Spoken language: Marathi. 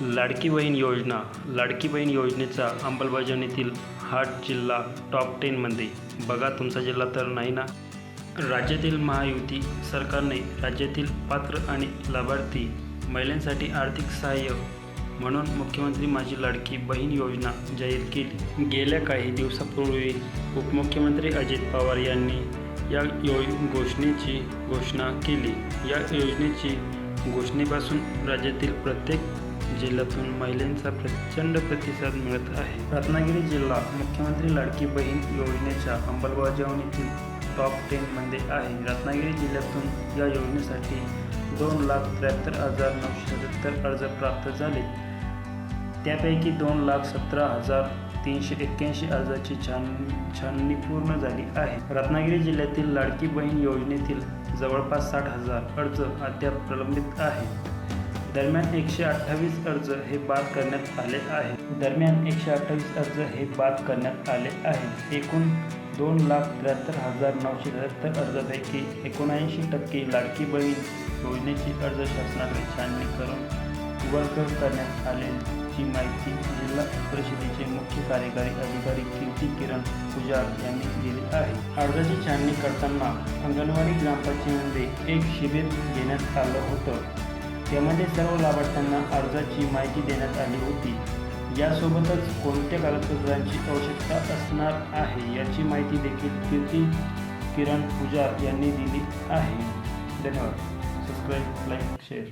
लाडकी बहीण योजना. लाडकी बहीण योजनेचा अंमलबजावणीतील हाट जिल्हा टॉप टेनमध्ये बघा तुमचा जिल्हा तर नाही ना? राज्यातील महायुती सरकारने राज्यातील पात्र आणि लाभार्थी महिलांसाठी आर्थिक सहाय्य म्हणून मुख्यमंत्री माझी लाडकी बहीण योजना जाहीर केली. गेल्या काही दिवसापूर्वी उपमुख्यमंत्री अजित पवार यांनी या यो घोषणेची घोषणा केली. या योजनेची घोषणेपासून राज्यातील प्रत्येक जिल्ह्यातून महिलांचा प्रचंड प्रतिसाद मिळत आहे. रत्नागिरी जिल्हा मुख्यमंत्री लाडकी बहीण योजनेच्या अंमलबजावणीतील टॉप टेनमध्ये आहे. रत्नागिरी जिल्ह्यातून या योजनेसाठी दोन लाख त्र्याहत्तर हजार नऊशे सत्तर अर्ज प्राप्त झाले. त्यापैकी दोन लाख सतरा हजार तीनशे एक्क्याऐंशी अर्जाची छान छाननी पूर्ण झाली आहे. रत्नागिरी जिल्ह्यातील लाडकी बहीण योजनेतील जवळपास साठ हजार अर्ज अद्याप प्रलंबित आहे दरम्यान एकशे अठ्ठावीस अर्ज हे बाद करण्यात आले आहे दरम्यान एकशे अठ्ठावीस अर्ज हे बाद करण्यात आले आहे एकूण दोन लाख त्र्याहत्तर हजार नऊशे त्र्याहत्तर अर्जापैकी एकोणऐंशी टक्के लाडकी बहीण योजनेची अर्ज शासनाकडे छाननी करून वर्ग करण्यात आल्याची माहिती जिल्हा परिषदेचे मुख्य कार्यकारी अधिकारी कीर्ती किरण पुजार यांनी दिली आहे. अर्जाची छाननी करताना अंगणवाडी ग्रामपंचायतीमध्ये एक शिबिर घेण्यात आलं होतं. त्यामध्ये सर्व लाभार्थ्यांना अर्जाची माहिती देण्यात आली होती. यासोबतच कोणत्या कागदपत्रांची आवश्यकता असणार आहे याची माहिती देखील कीर्ती किरण पुजार यांनी दिली आहे. धन्यवाद. Subscribe like share